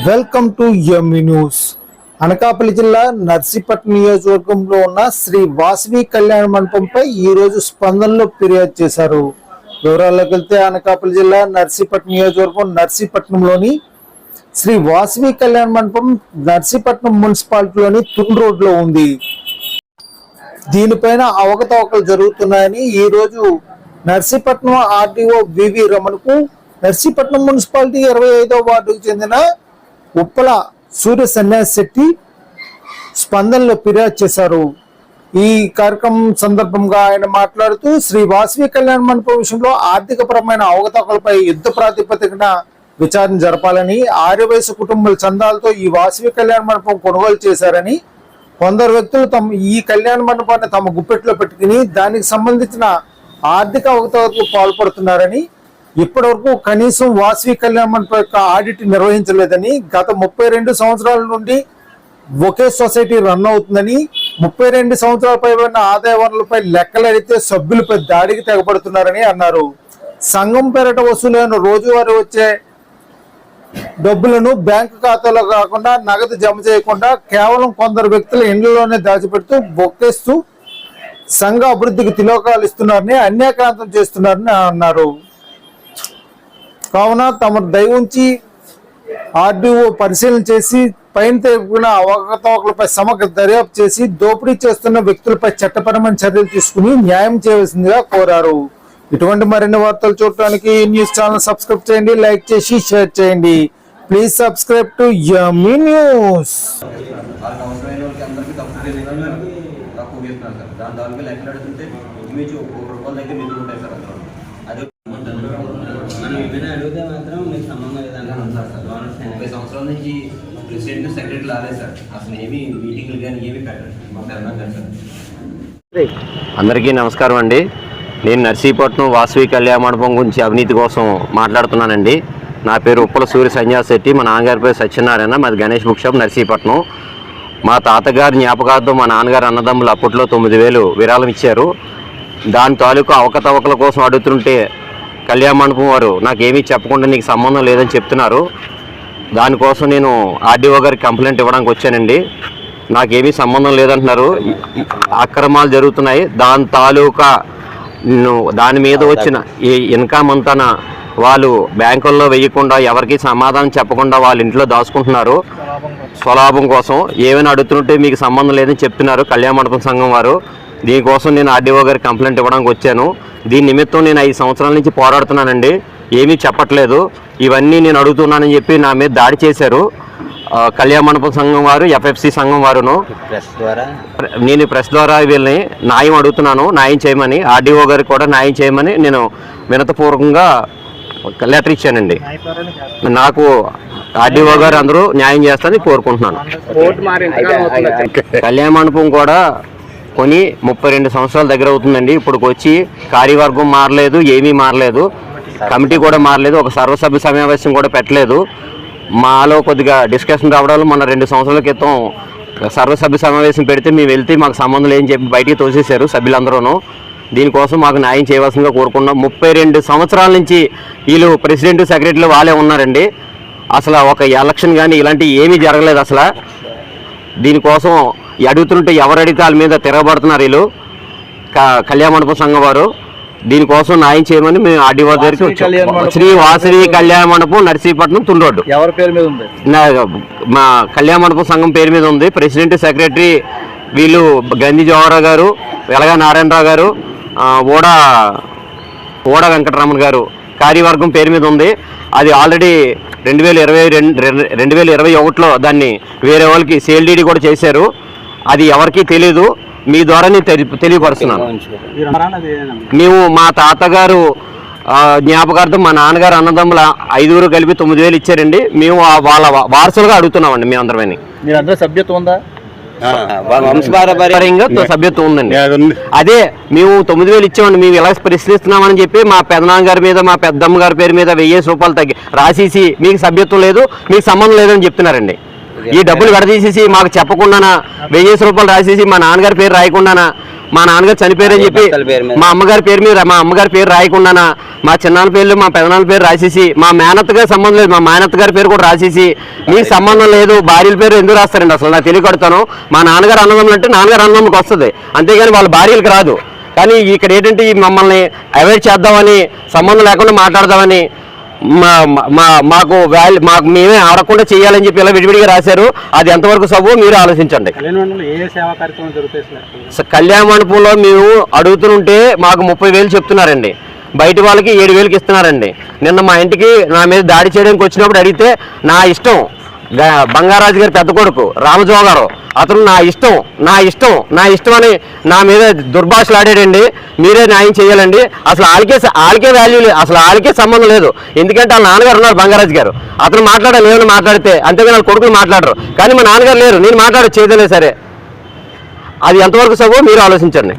Welcome to Yami news. Anakapalli జిల్లా నర్సీపట్నం నియోజకవర్గంలో ఉన్న శ్రీ వాసవి కళ్యాణ మండపంపై ఈ రోజు స్పందనలో ఫిర్యాదు చేశారు. వివరాల్లోకి వెళ్తే అనకాపల్లి జిల్లా నర్సీపట్నం నియోజకవర్గం నర్సీపట్నంలోని శ్రీ వాసవి కళ్యాణ మండపం నర్సీపట్నం మున్సిపాలిటీలోని తున్ రోడ్లో ఉంది. దీనిపైన అవకతవకలు జరుగుతున్నాయని ఈ రోజు నర్సీపట్నం ఆర్డీఓ వివి రమణకు నర్సీపట్నం మున్సిపాలిటీ ఇరవై ఐదో వార్డుకు చెందిన ఉప్పల సూర్య సన్యాస్ శెట్టి స్పందనలో ఫిర్యాదు చేశారు. ఈ కార్యక్రమం సందర్భంగా ఆయన మాట్లాడుతూ శ్రీ వాసవి కళ్యాణ మండపం విషయంలో ఆర్థికపరమైన అవకతవకలపై యుద్ధ ప్రాతిపదికన విచారణ జరపాలని ఆర్యవయసు కుటుంబాల చందాలతో ఈ వాసవి కళ్యాణ మండపం కొనుగోలు చేశారని కొందరు వ్యక్తులు తమ ఈ కళ్యాణ మండపాన్ని తమ గుప్పెట్లో పెట్టుకుని దానికి సంబంధించిన ఆర్థిక అవకతవకలకు పాల్పడుతున్నారని ఇప్పటి వరకు కనీసం వాసవి కళ్యాణ యొక్క ఆడిట్ నిర్వహించలేదని గత ముప్పై రెండు సంవత్సరాల నుండి ఒకే సొసైటీ రన్ అవుతుందని ముప్పై రెండు సంవత్సరాల పైబడిన ఆదాయ వనరులపై లెక్కలడితే సభ్యులపై దాడికి తెగబడుతున్నారని అన్నారు. సంఘం పేరట వసూలైన రోజువారీ వచ్చే డబ్బులను బ్యాంకు ఖాతాలో కాకుండా నగదు జమ చేయకుండా కేవలం కొందరు వ్యక్తుల ఇండ్లలోనే దాచిపెడుతూ బొక్కేస్తూ సంఘ అభివృద్ధికి తిలోకాలు ఇస్తున్నారని అన్యాక్రాంతం చేస్తున్నారని అన్నారు. కావున తమ దయ ఉంచి ఆర్డీఓ పరిశీలన చేసి పైన తెలిపిన అవకతవకలపై సమగ్ర దర్యాప్తు చేసి దోపిడీ చేస్తున్న వ్యక్తులపై చట్టపరమైన చర్యలు తీసుకుని న్యాయం చేయవలసిందిగా కోరారు. ఇటువంటి మరిన్ని వార్తలు చూడటానికి ఈ న్యూస్ ఛానల్ సబ్స్క్రైబ్ చేయండి లైక్ చేసి షేర్ చేయండి. Please subscribe to Yami news. దాని దానికి లెక్కలు అడుగుతుంటే ఇమేజ్ ఒక రూపాయల దగ్గర నిధులు ఉంటాయి సార్ అందులో. మనం ఏమైనా అడిగితే మాత్రం మీకు సంబంధం లేదంటే అంటారు సార్ లోనర్స్ ముప్పై సంవత్సరాల నుంచి ప్రెసిడెంట్ సెక్రటరీ రాలేదు సార్. అసలు ఏమీ మీటింగ్లు కానీ ఏమీ పెట్టండి మా తెలంగాణ గారు సార్. అందరికీ నమస్కారం అండి. నేను నర్సీపట్నం వాసవి కళ్యాణ మండపం గురించి అవినీతి కోసం మాట్లాడుతున్నానండి. నా పేరు ఉప్పల సూర్య సన్యాస్ శెట్టి మా నాన్నగారి పేరు సత్యనారాయణ మాది గణేష్ బుక్ షాప్ నర్సీపట్నం. మా తాతగారి జ్ఞాపకార్థం మా నాన్నగారు అన్నదమ్ములు అప్పట్లో తొమ్మిది వేలు విరాళం ఇచ్చారు. దాని తాలూకు అవకతవకల కోసం అడుగుతుంటే కళ్యాణ మండపం వారు నాకేమీ చెప్పకుండా నీకు సంబంధం లేదని చెప్తున్నారు. దానికోసం నేను ఆర్డీఓ గారికి కంప్లైంట్ ఇవ్వడానికి వచ్చానండి. నాకేమీ సంబంధం లేదంటున్నారు. అక్రమాలు జరుగుతున్నాయి. దాని తాలూకా దాని మీద వచ్చిన ఈ ఇన్కమ్ అంతా వాళ్ళు బ్యాంకుల్లో వేయకుండా ఎవరికి సమాధానం చెప్పకుండా వాళ్ళ ఇంట్లో దాచుకుంటున్నారు. స్వలాభం కోసం ఏమైనా అడుగుతుంటే మీకు సంబంధం లేదని చెప్తున్నారు కళ్యాణ మండపం సంఘం వారు. దీనికోసం నేను ఆర్డీఓ గారికి కంప్లైంట్ ఇవ్వడానికి వచ్చాను. దీని నిమిత్తం నేను ఐదు సంవత్సరాల నుంచి పోరాడుతున్నానండి. ఏమీ చెప్పట్లేదు. ఇవన్నీ నేను అడుగుతున్నానని చెప్పి నా మీద దాడి చేశారు. కళ్యాణ మండపం సంఘం వారు ఎఫ్ఎఫ్సి సంఘం వారును. ప్రెస్ ద్వారా? నేను ప్రెస్ ద్వారా వీళ్ళని న్యాయం అడుగుతున్నాను. న్యాయం చేయమని ఆర్డీఓ గారికి కూడా న్యాయం చేయమని నేను వినతపూర్వకంగా ఒక లెటర్ ఇచ్చానండి. నాకు ఆర్డీఓ గారు అందరూ న్యాయం చేస్తారని కోరుకుంటున్నాను. కళ్యాణ మండపం కూడా కొని ముప్పై రెండు సంవత్సరాల దగ్గర అవుతుందండి. ఇప్పుడు వచ్చి కార్యవర్గం మారలేదు ఏమీ మారలేదు. కమిటీ కూడా మారలేదు ఒక సర్వసభ్య సమావేశం కూడా పెట్టలేదు. మాలో కొద్దిగా డిస్కషన్ రావడం వల్ల మొన్న రెండు సంవత్సరాల క్రితం సర్వసభ్య సమావేశం పెడితే మేము వెళ్తే మాకు సంబంధం లేని చెప్పి బయటికి తోసేశారు సభ్యులందరూనూ. దీనికోసం మాకు న్యాయం చేయవలసిందిగా కోరుకున్నాం ముప్పై రెండు సంవత్సరాల నుంచి వీళ్ళు ప్రెసిడెంట్ సెక్రటరీలు వాళ్ళే ఉన్నారండి. అసలు ఒక ఎలక్షన్ కానీ ఇలాంటివి ఏమీ జరగలేదు అసలు. దీనికోసం అడుగుతుంటే ఎవరు అడిగితే వాళ్ళ మీద తిరగబడుతున్నారు వీళ్ళు. కళ్యాణ మండపం సంఘం వారు దీనికోసం న్యాయం చేయమని మేము ఆర్డీఓ దగ్గరికి వాసవి కళ్యాణ వచ్చాం. మండపం. శ్రీ వాసవి కళ్యాణ మండపం నర్సీపట్నం తుల్ రోడ్డు ఎవరి పేరు మీద ఉంది? మా కళ్యాణ మండపం సంఘం పేరు మీద ఉంది. ప్రెసిడెంట్ సెక్రటరీ వీళ్ళు గంధి జవహర్ గారు వెలగా నారాయణరావు గారు ఓడ ఓడ వెంకటరమణ గారు కార్యవర్గం పేరు మీద ఉంది. అది ఆల్రెడీ రెండు వేల ఇరవై రెండు రెండు వేల ఇరవై ఒకటిలో దాన్ని వేరే వాళ్ళకి సేల్ కూడా చేశారు. అది ఎవరికీ తెలియదు మీ ద్వారా నేను తెలియపరుస్తున్నాను. మేము మా తాతగారు జ్ఞాపకార్థం మా నాన్నగారు అన్నదమ్ముల ఐదుగురు కలిపి తొమ్మిది వేలు ఇచ్చారండి. మేము వాళ్ళ వారసులుగా అడుగుతున్నామండి మేమందరమని మీరందరూ సభ్యత్వం ఉందా? సభ్యత్వం ఉందండి. అదే మేము తొమ్మిది వేలు ఇచ్చామండి మేము ఇలా ప్రశ్నిస్తున్నామని చెప్పి మా పెదనాన్న గారి మీద మా పెద్దమ్మ గారి పేరు మీద వెయ్యేసి రూపాయలు తగ్గి రాసేసి మీకు సభ్యత్వం లేదు మీకు సంబంధం లేదని చెప్తున్నారండి. ఈ డబ్బులు విడదీసేసి మాకు చెప్పకుండానా వెయ్యేసి రూపాయలు రాసేసి మా నాన్నగారి పేరు రాయకుండానా మా నాన్నగారు చనిపోయారని చెప్పి. మా అమ్మగారి పేరు మీద మా అమ్మగారి పేరు రాయకుండానా మా చిన్నాన్న పేర్లు మా పెదనాన్న పేరు రాసేసి మా మేనత్ గారి సంబంధం లేదు మా మేనత్ గారి పేరు కూడా రాసేసి మీకు సంబంధం లేదు భార్యల పేరు ఎందుకు రాస్తారండి? అసలు నాకు తెలియకడతాను మా నాన్నగారు అన్నదమ్ములు అంటే నాన్నగారు అన్నదమ్ములకు వస్తుంది. అంతేగాని వాళ్ళ భార్యలకు రాదు. కానీ ఇక్కడ ఏంటంటే మమ్మల్ని అవాయిడ్ చేద్దామని సంబంధం లేకుండా మాట్లాడదామని మా మా మాకు వాల్యూ మాకు మేమే ఆడకుండా చేయాలని చెప్పి ఇలా విడివిడిగా రాశారు. అది ఎంతవరకు సబు మీరు ఆలోచించండి. కళ్యాణ మండపంలో మేము అడుగుతుంటే మాకు ముప్పై వేలు చెప్తున్నారండి. బయట వాళ్ళకి ఏడు వేలకి ఇస్తున్నారండి. నిన్న మా ఇంటికి నా మీద దాడి చేయడానికి వచ్చినప్పుడు అడిగితే నా ఇష్టం బంగారాజు గారి పెద్ద కొడుకు రామజోగ గారు. అతను నా ఇష్టం నా ఇష్టం నా ఇష్టం అని నా మీద దుర్భాషలు ఆడాడండి. మీరే న్యాయం చేయాలండి. అసలు వాళ్ళకే వాళ్ళకే వాల్యూ లేదు అసలు వాళ్ళకే సంబంధం లేదు. ఎందుకంటే వాళ్ళ నాన్నగారు ఉన్నారు బంగారాజు గారు. అతను మాట్లాడాలి ఏమైనా మాట్లాడితే అంతేగాని వాళ్ళ కొడుకులు మాట్లాడరు. కానీ మా నాన్నగారు లేరు నేను మాట్లాడచ్చు ఏదైనా సరే. అది ఎంతవరకు సగు మీరు ఆలోచించండి.